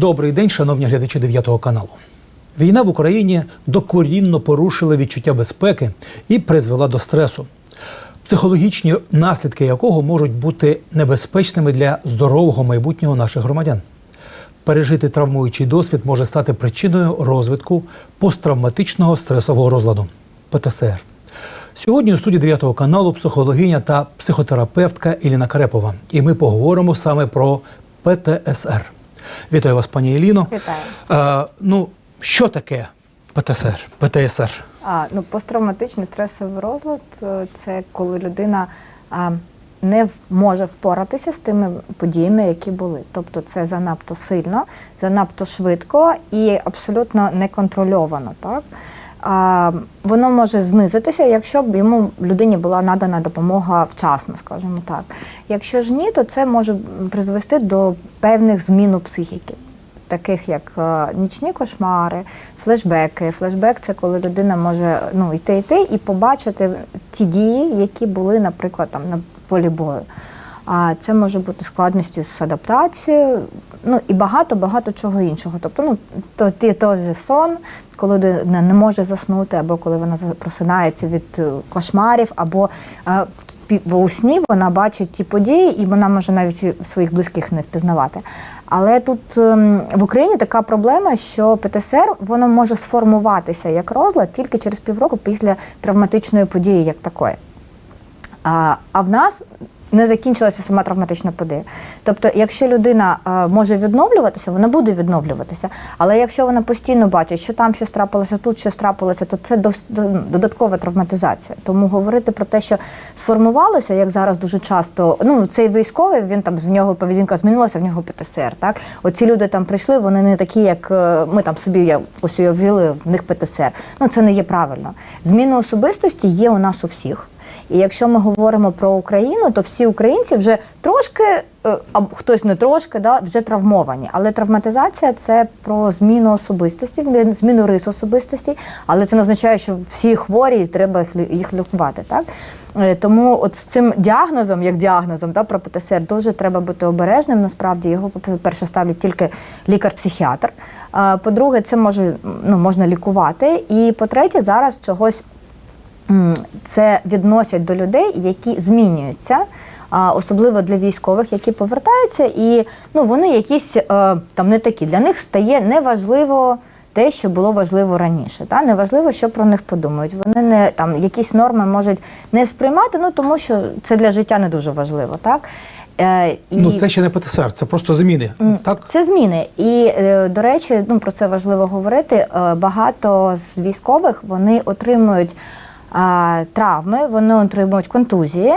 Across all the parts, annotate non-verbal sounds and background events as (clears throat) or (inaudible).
Добрий день, шановні глядачі 9 каналу. Війна в Україні докорінно порушила відчуття безпеки і призвела до стресу, психологічні наслідки якого можуть бути небезпечними для здорового майбутнього наших громадян. Пережити травмуючий досвід може стати причиною розвитку посттравматичного стресового розладу ПТСР. Сьогодні у студії 9 каналу психологиня та психотерапевтка Еліна Карепова. І ми поговоримо саме про ПТСР. Вітаю вас, пані Еліно. Вітаю. Е, ну, що таке ПТСР? ПТСР? А, ну, посттравматичний стресовий розлад е, це коли людина а, не може впоратися з тими подіями, які були. Тобто це занадто сильно, занадто швидко і абсолютно неконтрольовано. Так? Воно може знизитися, якщо б йому людині була надана допомога вчасно, скажімо так. Якщо ж ні, то це може призвести до певних змін у психіки. таких як е, нічні кошмари, флешбеки. Флешбек це коли людина може ну, йти йти і побачити ті дії, які були, наприклад, там на полі бою. А це може бути складністю з адаптацією, ну і багато-багато чого іншого. Тобто, ну то ті той же сон, коли людина не може заснути, або коли вона просинається від е, кошмарів, або е, пі- в сні вона бачить ті події, і вона може навіть своїх близьких не впізнавати. Але тут ем, в Україні така проблема, що ПТСР воно може сформуватися як розлад тільки через півроку після травматичної події, як такої. А, а в нас не закінчилася сама травматична подія. Тобто, якщо людина е, може відновлюватися, вона буде відновлюватися. Але якщо вона постійно бачить, що там щось трапилося, тут щось трапилося, то це додаткова травматизація. Тому говорити про те, що сформувалося, як зараз дуже часто, ну цей військовий, він там з нього поведінка змінилася, в нього ПТСР. Так, оці люди там прийшли, вони не такі, як е, ми там собі якось уявили, в них ПТСР. Ну це не є правильно. Зміна особистості є у нас у всіх. І якщо ми говоримо про Україну, то всі українці вже трошки, е, або хтось не трошки, да, вже травмовані. Але травматизація це про зміну особистості, зміну рис особистості, але це не означає, що всі хворі і треба їх лікувати. Так? Е, Тому от з цим діагнозом, як діагнозом да, про ПТСР, дуже треба бути обережним. Насправді його по-перше ставлять тільки лікар-психіатр. По-друге, це може ну, можна лікувати. І по-третє, зараз чогось це відносять до людей, які змінюються, особливо для військових, які повертаються, і ну вони якісь е, там не такі. Для них стає неважливо. Те, що було важливо раніше, та неважливо, що про них подумають. Вони не там якісь норми можуть не сприймати, ну тому що це для життя не дуже важливо, так е, і... Ну, це ще не ПТСР, це просто зміни. Так? Це зміни. І, е, до речі, ну про це важливо говорити. е, Багато з військових вони отримують травми, вони отримують контузії,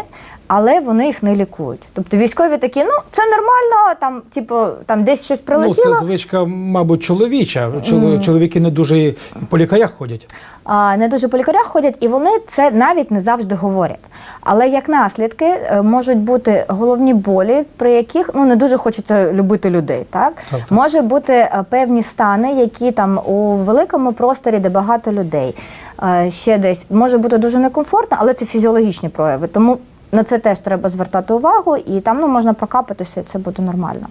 але вони їх не лікують. Тобто військові такі, ну це нормально, там, типу, там десь щось Ну, прилетіло. це звичка, мабуть, чоловіча. Чоло- Чоловіки не дуже і по лікарях ходять. а, не дуже по лікарях ходять, і вони це навіть не завжди говорять. Але як наслідки е, можуть бути головні болі, при яких ну не дуже хочеться любити людей. Так, Так, так. може бути е, певні стани, які там у великому просторі, де багато людей, е, ще десь може бути дуже некомфортно, але це фізіологічні прояви. Тому на це теж треба звертати увагу, і там ну можна прокапатися, і це буде нормально.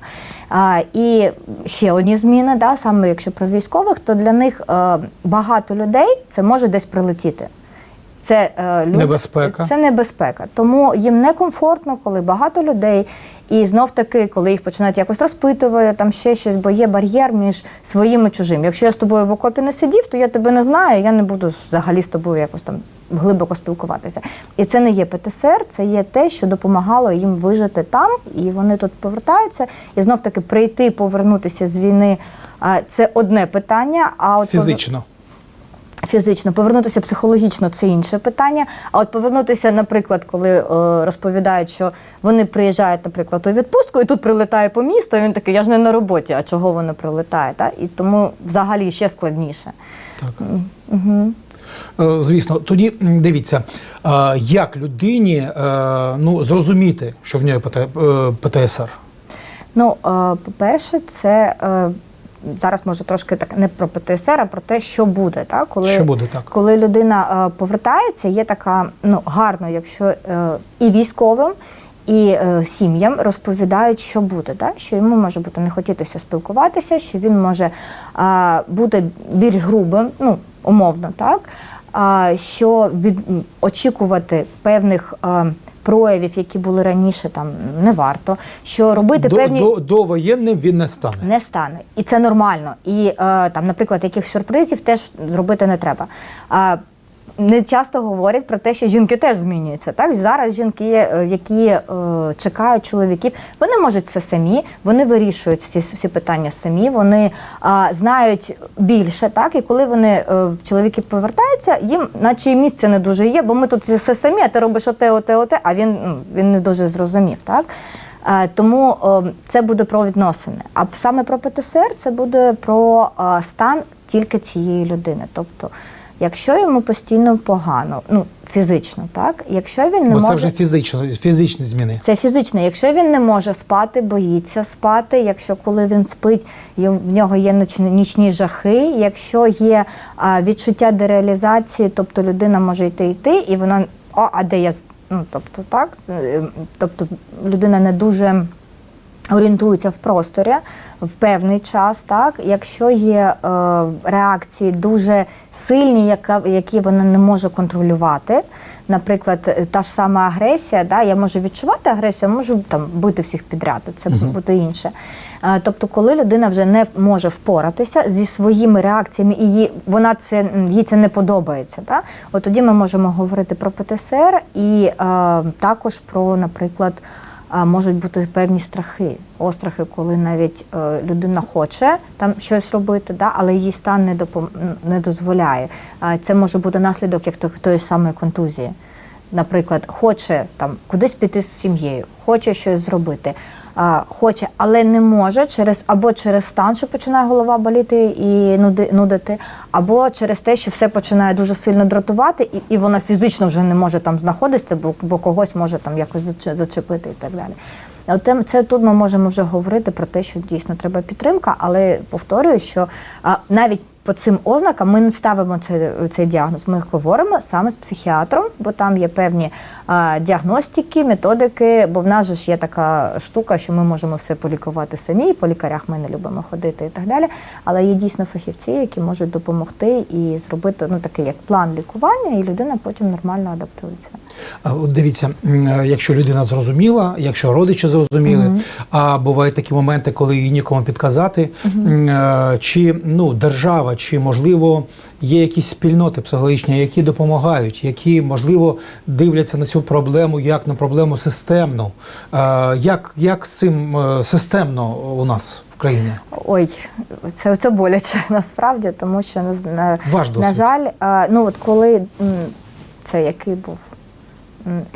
А, і ще одні зміни, да, саме якщо про військових, то для них е, багато людей це може десь прилетіти. Це е, люди, Небезпека. Це небезпека. Тому їм некомфортно, коли багато людей, і знов таки, коли їх починають якось розпитувати, там ще щось, бо є бар'єр між своїм і чужим. Якщо я з тобою в окопі не сидів, то я тебе не знаю, я не буду взагалі з тобою якось там глибоко спілкуватися. І це не є ПТСР, це є те, що допомагало їм вижити там, і вони тут повертаються. І знов таки прийти, повернутися з війни. Це одне питання. А от Фізично. Фізично повернутися психологічно це інше питання. А от повернутися, наприклад, коли е, розповідають, що вони приїжджають, наприклад, у відпустку, і тут прилетає по місту, і він такий, я ж не на роботі, а чого воно прилетає? Та? І тому взагалі ще складніше. Так. Е, Звісно, тоді дивіться, е, як людині е, ну, зрозуміти, що в нього ПТ, ПТСР. Ну, по-перше, це зараз може трошки так не про ПТСР, а про те, що буде. Так? Коли, Що буде, так. Коли людина е, повертається, є така ну, гарно, якщо е, і військовим, і е, сім'ям розповідають, що буде, да? що йому може бути не хотітися спілкуватися, що він може а, бути більш грубим, ну умовно, так а, що від очікувати певних. А, Проявів, які були раніше, там не варто. Що робити До, певні до, до воєнним він не стане. не стане, і це нормально. І е, там, наприклад, яких сюрпризів теж зробити не треба. А не часто говорять про те, що жінки теж змінюються. Так зараз жінки, е, які е, чекають чоловіків, вони можуть це самі, вони вирішують всі, всі питання самі, вони а, знають більше. Так, і коли вони е, чоловіки повертаються, їм, наче місця не дуже є, бо ми тут все самі, а ти робиш оте, оте, оте, а він, ну, він не дуже зрозумів. Так. Е, Тому е, це буде про відносини. А саме про ПТСР це буде про е, стан тільки цієї людини. Тобто, якщо йому постійно погано, ну фізично, так якщо він не Бо може це вже фізично, фізичні зміни. це фізично. Якщо він не може спати, боїться спати. Якщо коли він спить, в нього є нічні жахи. Якщо є а, відчуття дереалізації, тобто людина може йти йти, і вона о, а де я з-» ну, тобто так, е, тобто людина не дуже. Орієнтується в просторі в певний час, так якщо є е, реакції дуже сильні, яка, які вона не може контролювати. Наприклад, та ж сама агресія, да, я можу відчувати агресію, а можу там бити всіх підряд, це буде інше. Е, тобто, коли людина вже не може впоратися зі своїми реакціями, і їй, вона це їй це не подобається, да, от тоді ми можемо говорити про ПТСР і е, також про, наприклад а, можуть бути певні страхи, острахи, коли навіть е, людина хоче там щось робити, да, але її стан не, допом... не дозволяє. Це може бути наслідок як тої самої контузії. Наприклад, хоче там кудись піти з сім'єю, хоче щось зробити, хоче, але не може через або через стан, що починає голова боліти і нуди, нудити, або через те, що все починає дуже сильно дратувати, і, і вона фізично вже не може там знаходитися, бо, бо когось може там якось заче- зачепити і так далі. От це тут ми можемо вже говорити про те, що дійсно треба підтримка, але повторюю, що навіть по цим ознакам ми не ставимо цей, цей діагноз. Ми говоримо саме з психіатром, бо там є певні а, діагностики, методики. Бо в нас же ж є така штука, що ми можемо все полікувати самі. і По лікарях ми не любимо ходити і так далі. Але є дійсно фахівці, які можуть допомогти і зробити ну такий як план лікування, і людина потім нормально адаптується. От дивіться, е, якщо людина зрозуміла, якщо родичі зрозуміли, а бувають такі моменти, коли їй нікому підказати, м, е, чи ну держава, чи можливо є якісь спільноти психологічні, які допомагають, які можливо дивляться на цю проблему як на проблему системну. Е, Як, як з цим е, системно у нас в країні? Ой, це, це боляче (laughs) насправді, тому що на, на, Ваш на жаль, ну от коли це який був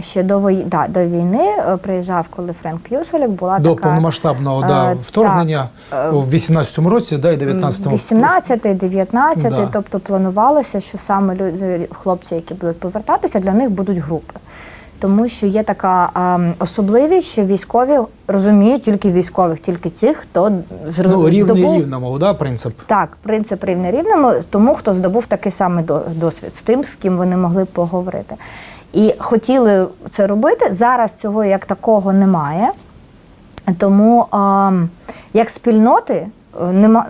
ще до вої, да, до війни е, приїжджав, коли Френк П'юселік була До така повномасштабного е, да, вторгнення е, у 18-му році, да, і 19-му. 18-й, 19-й, Да. тобто планувалося, що саме люди, хлопці, які будуть повертатися, для них будуть групи. Тому що є така а, особливість, що військові розуміють тільки військових, тільки тих, хто зр- Ну, рівний здобув рівному, да, принцип. Так, принцип рівне рівному, тому хто здобув такий самий до- досвід з тим, з ким вони могли поговорити. І хотіли це робити. Зараз цього як такого немає. Тому як спільноти е, нема.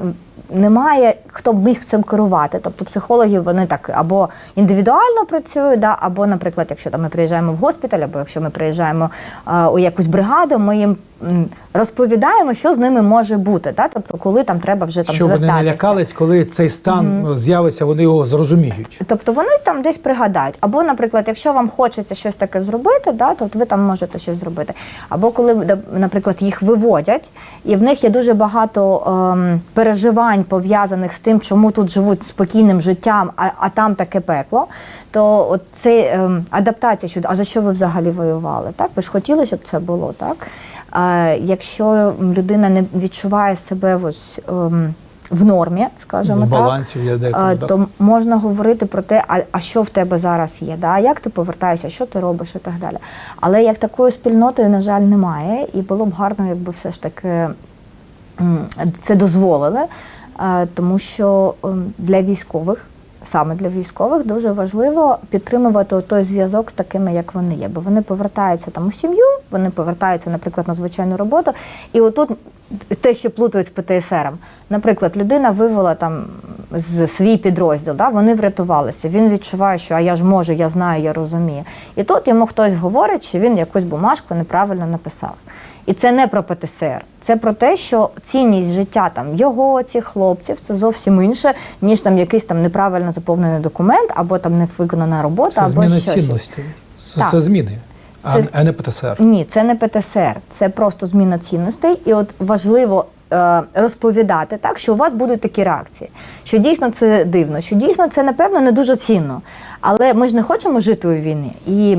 Немає хто б міг цим керувати. Тобто психологи вони так або індивідуально працюють, да, або, наприклад, якщо там ми приїжджаємо в госпіталь, або якщо ми приїжджаємо а, у якусь бригаду, ми їм розповідаємо, що з ними може бути. Да? Тобто, коли там треба вже там Щоб вони звертатися. не лякались, коли цей стан з'явиться, вони його зрозуміють. Тобто вони там десь пригадають. Або, наприклад, якщо вам хочеться щось таке зробити, да, то ви там можете щось зробити. Або коли, наприклад, їх виводять, і в них є дуже багато ем, переживань пов'язаних з тим, чому тут живуть спокійним життям, а, а там таке пекло, то от це ем, адаптація щодо, а за що ви взагалі воювали? Так? Ви ж хотіли, щоб це було, так? А, якщо людина не відчуває себе ось, ем, в нормі, скажімо В так. балансі деколи, А, да. то можна говорити про те, а, а що в тебе зараз є, да? як ти повертаєшся, що ти робиш і так далі. Але як такої спільноти, на жаль, немає, і було б гарно, якби все ж таки це дозволили, е, тому що ем, для військових саме для військових дуже важливо підтримувати той зв'язок з такими, як вони є. Бо вони повертаються там у сім'ю, вони повертаються, наприклад, на звичайну роботу. І отут те, що плутають з ПТСРом. Наприклад, людина вивела там з свій підрозділ, да, вони врятувалися. Він відчуває, що а я ж можу, я знаю, я розумію. І тут йому хтось говорить, що він якусь бумажку неправильно написав. І це не про ПТСР, це про те, що цінність життя там його, цих хлопців, це зовсім інше, ніж там якийсь там неправильно заповнений документ, або там не виконана робота, Це або зміна щось. цінності. Це, Так. це зміни, а, Це- а не ПТСР. Ні, це не ПТСР, це просто зміна цінностей. І от важливо розповідати так, що у вас будуть такі реакції, що дійсно це дивно, що дійсно це напевно не дуже цінно. Але ми ж не хочемо жити у війні. І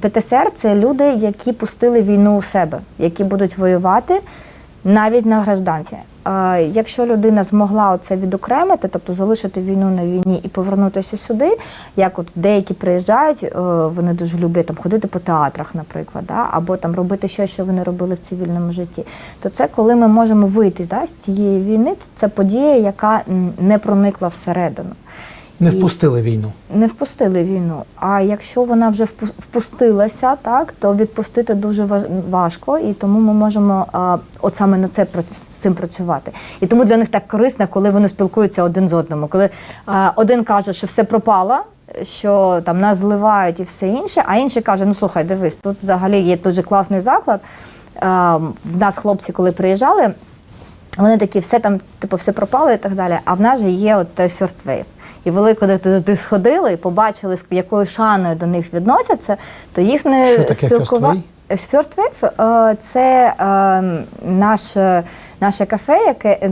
ПТСР це люди, які пустили війну у себе, які будуть воювати навіть на гражданці. Якщо людина змогла це відокремити, тобто залишити війну на війні і повернутися сюди, як от деякі приїжджають, е, вони дуже люблять там ходити по театрах, наприклад, да, або там робити щось, що вони робили в цивільному житті, то це коли ми можемо вийти да, з цієї війни, це подія, яка не проникла всередину. Не впустили війну. не впустили війну. А якщо вона вже впу- впустилася, так то відпустити дуже ва- важко, і тому ми можемо а, от саме на це з цим працювати. І тому для них так корисно, коли вони спілкуються один з одним. Коли а, один каже, що все пропало. Що там нас зливають і все інше, а інший каже: ну слухай, дивись, тут взагалі є дуже класний заклад. А, в нас хлопці, коли приїжджали, вони такі, все там, типу, все пропало і так далі. А в нас же є от first wave. І вони коли туди сходили і побачили, з якою шаною до них відносяться, то їх не спілкували. first wave? First wave е, це е, наше, наше кафе, яке е,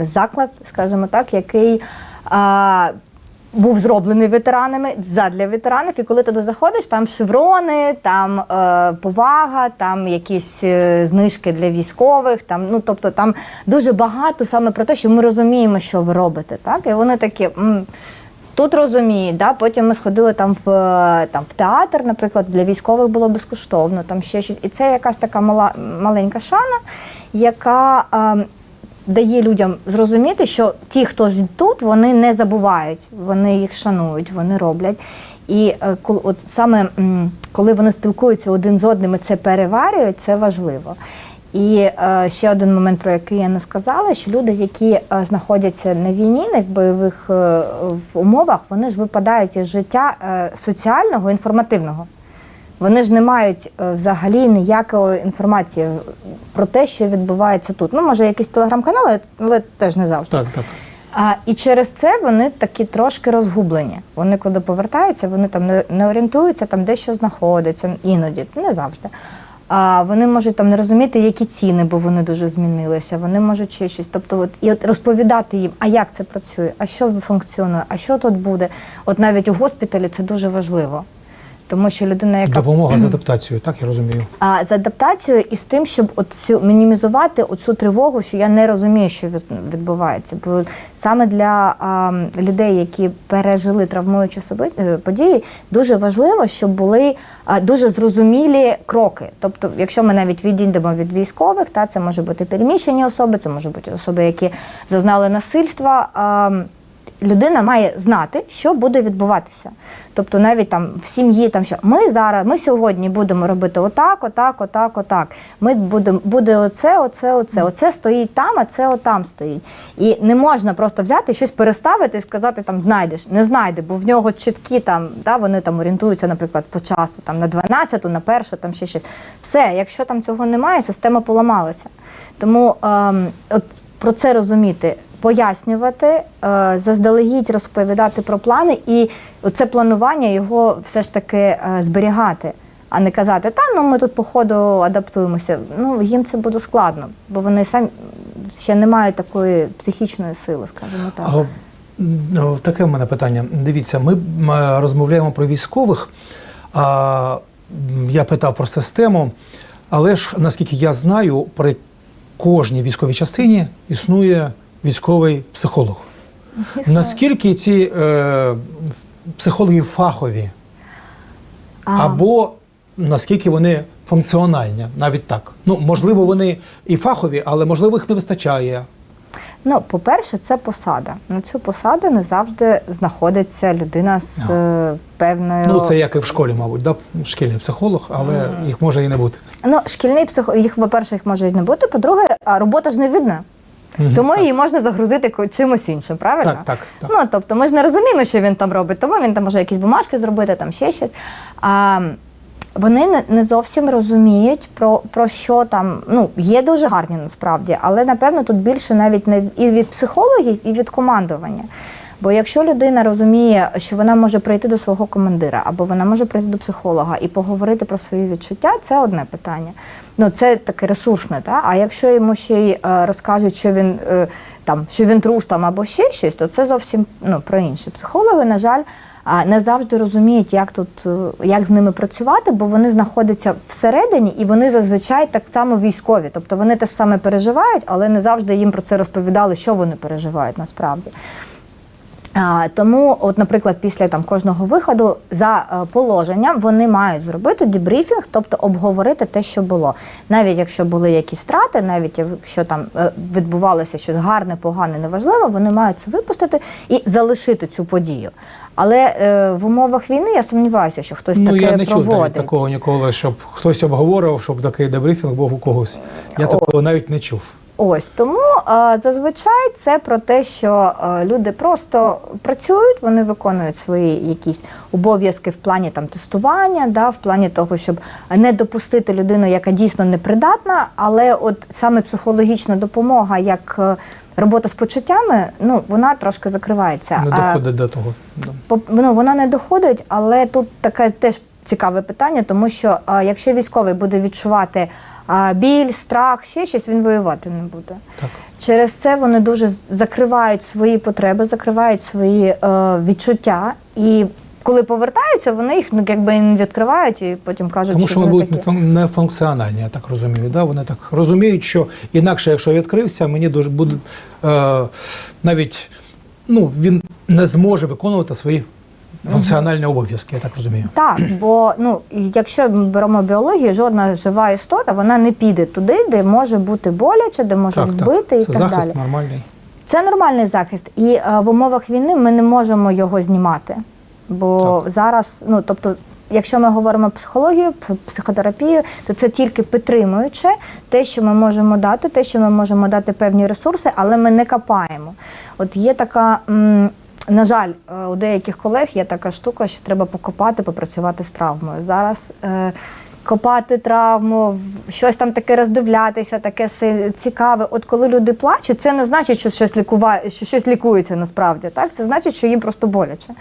заклад, скажімо так, який. Був зроблений ветеранами задля ветеранів, і коли туди заходиш, там шеврони, там е, повага, там якісь е, знижки для військових. Там, ну тобто там дуже багато саме про те, що ми розуміємо, що ви робите. Так? І вони такі. М- Тут розуміють, да? потім ми сходили там в, там в театр, наприклад, для військових було безкоштовно, там ще щось. І це якась така мала, маленька шана, яка е, дає людям зрозуміти, що ті, хто тут, вони не забувають, вони їх шанують, вони роблять. І е, от саме коли вони спілкуються один з одним, і це переварюють, це важливо. І е, ще один момент, про який я не сказала, що люди, які е, знаходяться на війні, не в бойових умовах, вони ж випадають із життя соціального, інформативного. Вони ж не мають е, взагалі ніякої інформації про те, що відбувається тут. Ну, може, якісь телеграм-канали, але теж не завжди. Так, так. А, і через це вони такі трошки розгублені. Вони, коли повертаються, вони там не, не орієнтуються, там де що знаходиться, іноді, не завжди. А вони можуть там не розуміти, які ціни, бо вони дуже змінилися. Вони можуть ще щось. Тобто, от і от розповідати їм, а як це працює, а що функціонує, а що тут буде. От навіть у госпіталі це дуже важливо. Тому що людина, яка Допомога з адаптацією, так я розумію. а з адаптацією і з тим, щоб от цю мінімізувати оцю тривогу, що я не розумію, що відбувається. Бо саме для а, людей, які пережили травмуючі соби- е, події, дуже важливо, щоб були а, дуже зрозумілі кроки. Тобто, якщо ми навіть відійдемо від військових, та це може бути переміщені особи, це може бути особи, які зазнали насильства. А, людина має знати, що буде відбуватися. Тобто, навіть там в сім'ї там що ми зараз, ми сьогодні будемо робити отак, отак, отак, отак. Ми будемо буде оце, оце, оце. Оце стоїть там, а це отам стоїть. І не можна просто взяти щось переставити і сказати там знайдеш. Не знайде, бо в нього чіткі там, да, вони там орієнтуються, наприклад, по часу, там на 12, на першу, там ще щось. Все, якщо там цього немає, система поламалася. Тому ем, от про це розуміти, пояснювати, е, заздалегідь розповідати про плани, і це планування його все ж таки е, зберігати, а не казати, та ну ми тут по ходу адаптуємося. Ну їм це буде складно, бо вони самі ще не мають такої психічної сили, скажімо так. Ну, таке в мене питання. Дивіться, ми е, розмовляємо про військових. А, я питав про систему, але ж наскільки я знаю, при кожній військовій частині існує військовий психолог. Існує. Наскільки ці е, психологи фахові, А. або наскільки вони функціональні, навіть так. Ну, можливо, вони і фахові, але можливо їх не вистачає. Ну, по-перше, це посада. На цю посаду не завжди знаходиться людина з Ага. е, певною. Ну, це як і в школі, мабуть, да? шкільний психолог, але їх може і не бути. Ну, шкільний психо... їх, по-перше, їх може і не бути. По-друге, робота ж не видна. Тому її можна загрузити чимось іншим, правильно? Так, так, так. Ну, тобто ми ж не розуміємо, що він там робить, тому він там може якісь бумажки зробити, там ще щось. А, вони не, не зовсім розуміють, про, про що там. Ну, є дуже гарні насправді, але напевно тут більше навіть не і від психологів, і від командування. Бо якщо людина розуміє, що вона може прийти до свого командира, або вона може прийти до психолога і поговорити про свої відчуття, це одне питання. Ну це таке ресурсне. Та? А якщо йому ще й е, розкажуть, що він е, там, що він трус там або ще щось, то це зовсім ну, про інше. Психологи, на жаль, не завжди розуміють, як тут е, як з ними працювати, бо вони знаходяться всередині і вони зазвичай так само військові. Тобто вони те ж саме переживають, але не завжди їм про це розповідали, що вони переживають насправді. Тому, от, наприклад, після там кожного виходу за е, положенням вони мають зробити дебрифінг, тобто обговорити те, що було. Навіть якщо були якісь втрати, навіть якщо там е, відбувалося щось гарне, погане, неважливо, вони мають це випустити і залишити цю подію. Але е, в умовах війни я сумніваюся, що хтось Ну, таке я не чув навіть такого ніколи, щоб хтось обговорював, щоб такий дебрифінг був у когось. Я такого навіть не чув. Ось тому зазвичай це про те, що люди просто працюють, вони виконують свої якісь обов'язки в плані там тестування, да, в плані того, щоб не допустити людину, яка дійсно непридатна, але от саме психологічна допомога, як е, робота з почуттями, ну вона трошки закривається. Не А- доходить до того. Ну, вона не доходить, але тут таке теж цікаве питання, тому що якщо військовий буде відчувати біль, страх, ще щось, він воювати не буде. Так. Через це вони дуже закривають свої потреби, закривають свої е, відчуття. І коли повертаються, вони їх ну, якби не відкривають і потім кажуть, Тому що вони вони будуть такі. нефун- нефункціональні, я так розумію. Да? Вони так розуміють, що інакше, якщо відкрився, мені дуже буде е, навіть ну, він не зможе виконувати свої функціональні обов'язки, я так розумію. Так, бо ну якщо ми беремо біологію, жодна жива істота вона не піде туди, де може бути боляче, де можуть Так, вбити так. і Це так захист далі. нормальний. Це нормальний захист, і е, в умовах війни ми не можемо його знімати. Бо зараз, ну тобто, якщо ми говоримо психологію, психотерапію, то це тільки підтримуюче те, що ми можемо дати, те, що ми можемо дати певні ресурси, але ми не капаємо. От є така. м, на жаль, е, у деяких колег є така штука, що треба покопати, попрацювати з травмою. Зараз е, копати травму, щось там таке роздивлятися, таке цікаве. От коли люди плачуть, це не значить, що щось лікуває, що щось лікується насправді. Так? Це значить, що їм просто боляче.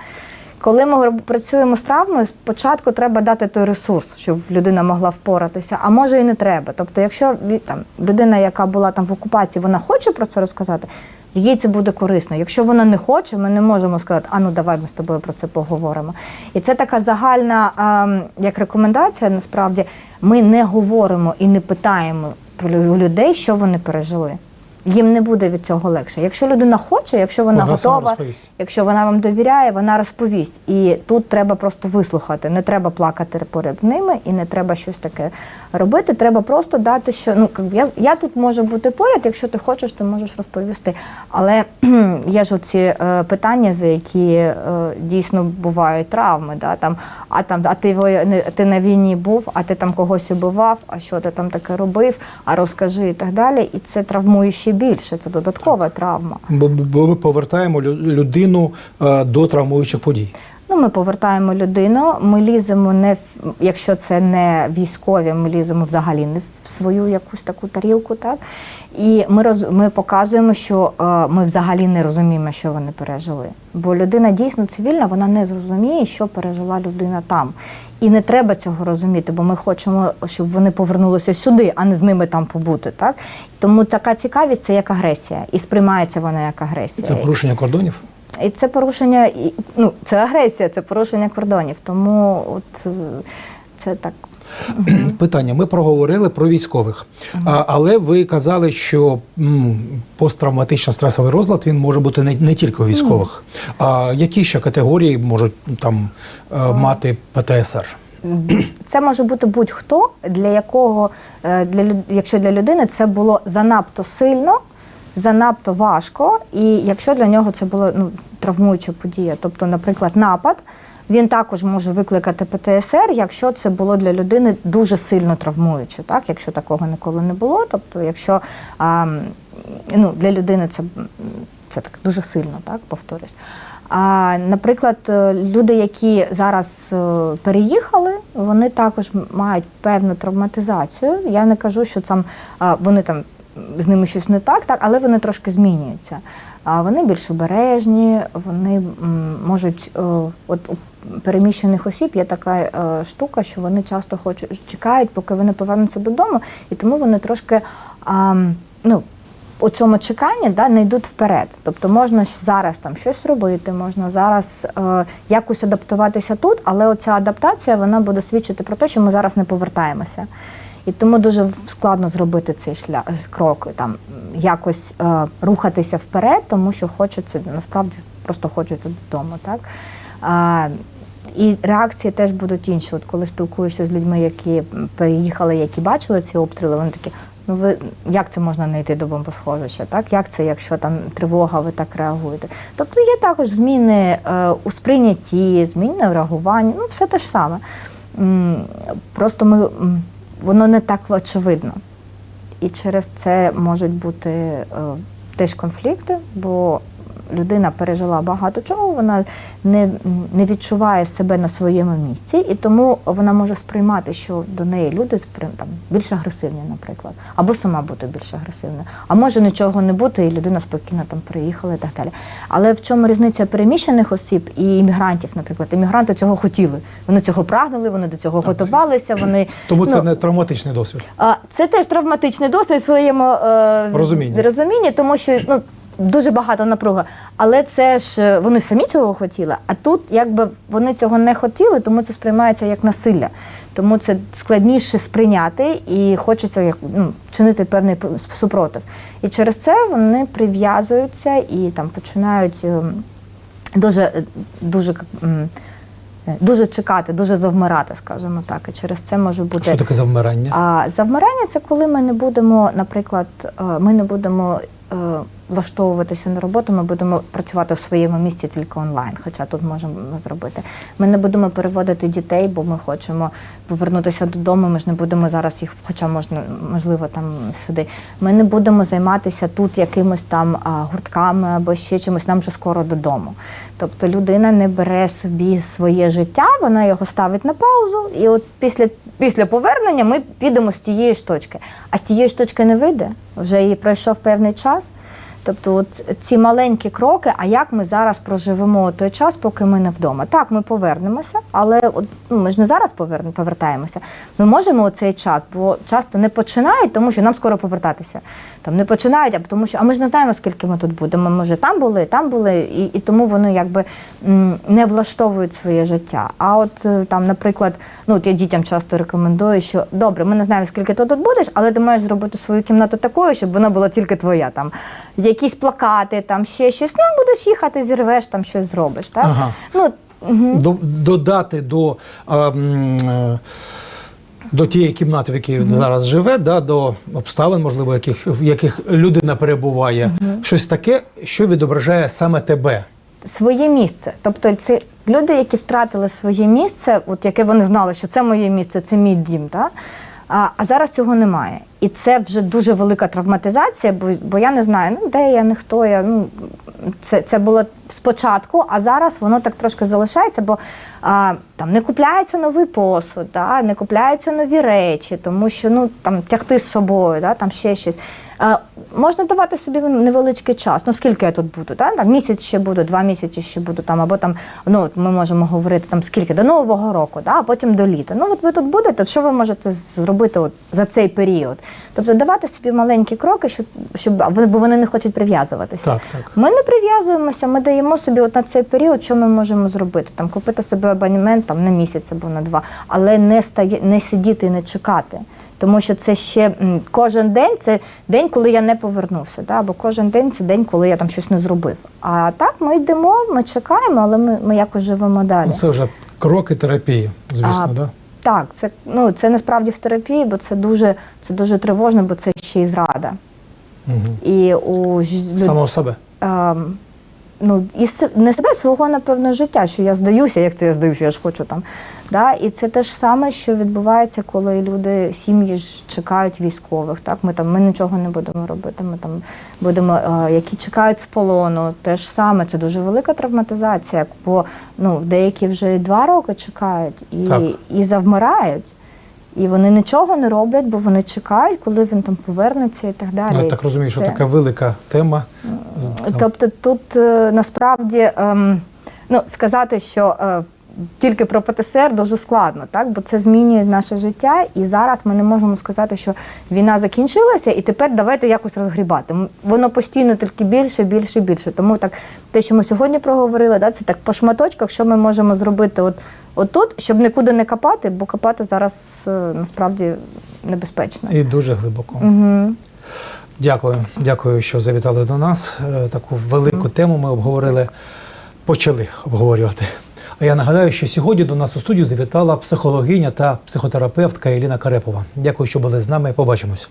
Коли ми працюємо з травмою, спочатку треба дати той ресурс, щоб людина могла впоратися, а може і не треба. Тобто, якщо там людина, яка була там в окупації, вона хоче про це розказати, їй це буде корисно. Якщо вона не хоче, ми не можемо сказати, а ну давай ми з тобою про це поговоримо. І це така загальна ем, як рекомендація. Насправді, ми не говоримо і не питаємо про людей, що вони пережили. Їм не буде від цього легше. Якщо людина хоче, якщо вона Вона готова, якщо вона вам довіряє, вона розповість. І тут треба просто вислухати. Не треба плакати поряд з ними і не треба щось таке робити. Треба просто дати, що ну я, я тут можу бути поряд, якщо ти хочеш, ти можеш розповісти. Але (clears throat) є ж оці е, питання, за які е, дійсно бувають травми. Да? Там, а там, а ти ти на війні був, а ти там когось убивав, а що ти там таке робив, а розкажи і так далі. І це травмує ще більше. Це додаткова травма. Бо, бо ми повертаємо лю- людину е, до травмуючих подій. Ми повертаємо людину. Ми ліземо не в якщо це не військові, ми ліземо взагалі не в свою якусь таку тарілку, так і ми роз ми показуємо, що е, ми взагалі не розуміємо, що вони пережили. Бо людина дійсно цивільна, вона не зрозуміє, що пережила людина там. І не треба цього розуміти, бо ми хочемо, щоб вони повернулися сюди, а не з ними там побути. Так тому така цікавість це як агресія, і сприймається вона як агресія. Це порушення кордонів. І це порушення, ну, це агресія, це порушення кордонів. Тому от е, це так. (clears throat) Питання: ми проговорили про військових, а, але ви казали, що м, посттравматично стресовий розлад він може бути не, не тільки у військових. А які ще категорії можуть там е, мати ПТСР? Це може бути будь-хто, для якого, е, для, якщо для людини це було занадто сильно, занадто важко, і якщо для нього це була ну, травмуюча подія, тобто, наприклад, напад. Він також може викликати ПТСР, якщо це було для людини дуже сильно травмуюче, так якщо такого ніколи не було. Тобто, якщо а, ну, для людини це, це так дуже сильно, так повторюсь. А наприклад, е, люди, які зараз е, переїхали, вони також мають певну травматизацію. Я не кажу, що там вони там з ними щось не так, так, але вони трошки змінюються. Вони більш обережні, вони можуть е, от у переміщених осіб є така е, штука, що вони часто хочуть чекають, поки вони повернуться додому, і тому вони трошки ну, у цьому чеканні да, не йдуть вперед. Тобто можна зараз там щось робити, можна зараз е, якось адаптуватися тут, але оця адаптація вона буде свідчити про те, що ми зараз не повертаємося. І тому дуже складно зробити цей шлях крок, там якось е, рухатися вперед, тому що хочеться насправді просто хочеться додому. Так? А, і реакції теж будуть інші. От коли спілкуєшся з людьми, які переїхали, які бачили ці обстріли, вони такі. Ну ви як це можна не йти до бомбосховища? Так як це, якщо там тривога, ви так реагуєте? Тобто є також зміни е, у сприйнятті, зміни у реагуванні, ну все те ж саме. М, Просто ми м, воно не так очевидно. І через це можуть бути е, теж конфлікти, бо людина пережила багато чого, вона не, не відчуває себе на своєму місці, і тому вона може сприймати, що до неї люди там, більш агресивні, наприклад, або сама бути більш агресивною. А може нічого не бути, і людина спокійно там приїхала і так далі. Але в чому різниця переміщених осіб і іммігрантів, наприклад? Іммігранти цього хотіли. Вони цього прагнули, вони до цього готувалися. Вони (clears throat) Тому це ну, не травматичний досвід. а, Це теж травматичний досвід в своєму е, Розумінні. розумінні, тому що ну, дуже багато напруга. Але це ж е, вони самі цього хотіли. А тут якби вони цього не хотіли, тому це сприймається як насилля. Тому це складніше сприйняти і хочеться як, ну, чинити певний супротив. І через це вони прив'язуються і там починають ем, дуже, дуже. е, Дуже чекати, дуже завмирати, скажімо так. І через це може бути Що таке завмирання? а завмирання це коли ми не будемо, наприклад, е, ми не будемо е, влаштовуватися на роботу, ми будемо працювати в своєму місці тільки онлайн, хоча тут можемо зробити. Ми не будемо переводити дітей, бо ми хочемо повернутися додому. Ми ж не будемо зараз їх, хоча можна можливо там сюди. Ми не будемо займатися тут якимось там гуртками або ще чимось. Нам вже скоро додому. Тобто людина не бере собі своє життя, вона його ставить на паузу, і от після, після повернення ми підемо з тієї ж точки. А з тієї ж точки не вийде, вже і пройшов певний час. Тобто, от ці маленькі кроки, а як ми зараз проживемо той час, поки ми не вдома. Так, ми повернемося, але от, ну, ми ж не зараз поверн- повертаємося. Ми можемо у цей час, бо часто не починають, тому що нам скоро повертатися. Там не починають, а тому що а ми ж не знаємо, скільки ми тут будемо. Ми вже там були, там були, і, і тому вони якби не влаштовують своє життя. А от е, там, наприклад, ну от я дітям часто рекомендую, що добре, ми не знаємо, скільки ти тут будеш, але ти маєш зробити свою кімнату такою, щоб вона була тільки твоя. Там якісь плакати, там ще щось. Ну будеш їхати, зірвеш, там щось зробиш. Так? Ага. Ну. До- додати до, а, м, е, до тієї кімнати, в якій він зараз живе, да, до обставин, можливо, яких, в яких людина перебуває, щось таке, що відображає саме тебе. своє місце. Тобто це люди, які втратили своє місце, от яке вони знали, що це моє місце, це мій дім. Да? А, а зараз цього немає. І це вже дуже велика травматизація, бо, бо я не знаю, ну де я, не хто я. Ну, це, це було спочатку, а зараз воно так трошки залишається, бо а, там не купляється новий посуд, да, не купляються нові речі, тому що ну, там, тягти з собою, да, там ще щось. Можна давати собі невеличкий час. Ну скільки я тут буду? Да? Там місяць ще буду, два місяці ще буду там, або там, ну от ми можемо говорити там скільки до нового року, да? а потім до літа. Ну от ви тут будете, що ви можете зробити от за цей період? Тобто давати собі маленькі кроки, щоб, щоб бо вони не хочуть прив'язуватися. Так, так. Ми не прив'язуємося, ми даємо собі от на цей період, що ми можемо зробити. Там купити собі абонемент там на місяць або на два, але не стає, не сидіти і не чекати. Тому що це ще кожен день це день, коли я не повернувся. Да? Або кожен день це день, коли я там щось не зробив. А так ми йдемо, ми чекаємо, але ми, ми якось живемо далі. Ну, Це вже кроки терапії, звісно, А, да? Так, це ну це насправді в терапії, бо це дуже це дуже тривожно, бо це ще й зрада. Угу. І у Самого себе. ем, ну, і не себе, свого, напевно, життя, що я здаюся, як це я здаюся, я ж хочу там. Да? І це те ж саме, що відбувається, коли люди, сім'ї ж чекають військових. Так? Ми там ми нічого не будемо робити. Ми там будемо, е, які чекають з полону. Те ж саме, це дуже велика травматизація, бо ну, деякі вже два роки чекають і, і завмирають. І вони нічого не роблять, бо вони чекають, коли він там повернеться і так далі. Ну, я так розумію, що Це- така велика тема. Тобто тут е, насправді ем, ну, сказати, що е, тільки про ПТСР дуже складно, так? бо це змінює наше життя, і зараз ми не можемо сказати, що війна закінчилася, і тепер давайте якось розгрібати. Воно постійно тільки більше, більше, більше. Тому так, те, що ми сьогодні проговорили, да, це так по шматочках, що ми можемо зробити от, отут, щоб нікуди не копати, бо копати зараз е, насправді небезпечно. І дуже глибоко. Угу. Дякую, дякую, що завітали до нас. Е, Таку велику тему ми обговорили, почали обговорювати. А я нагадаю, що сьогодні до нас у студію завітала психологиня та психотерапевтка Еліна Карепова. Дякую, що були з нами. Побачимось.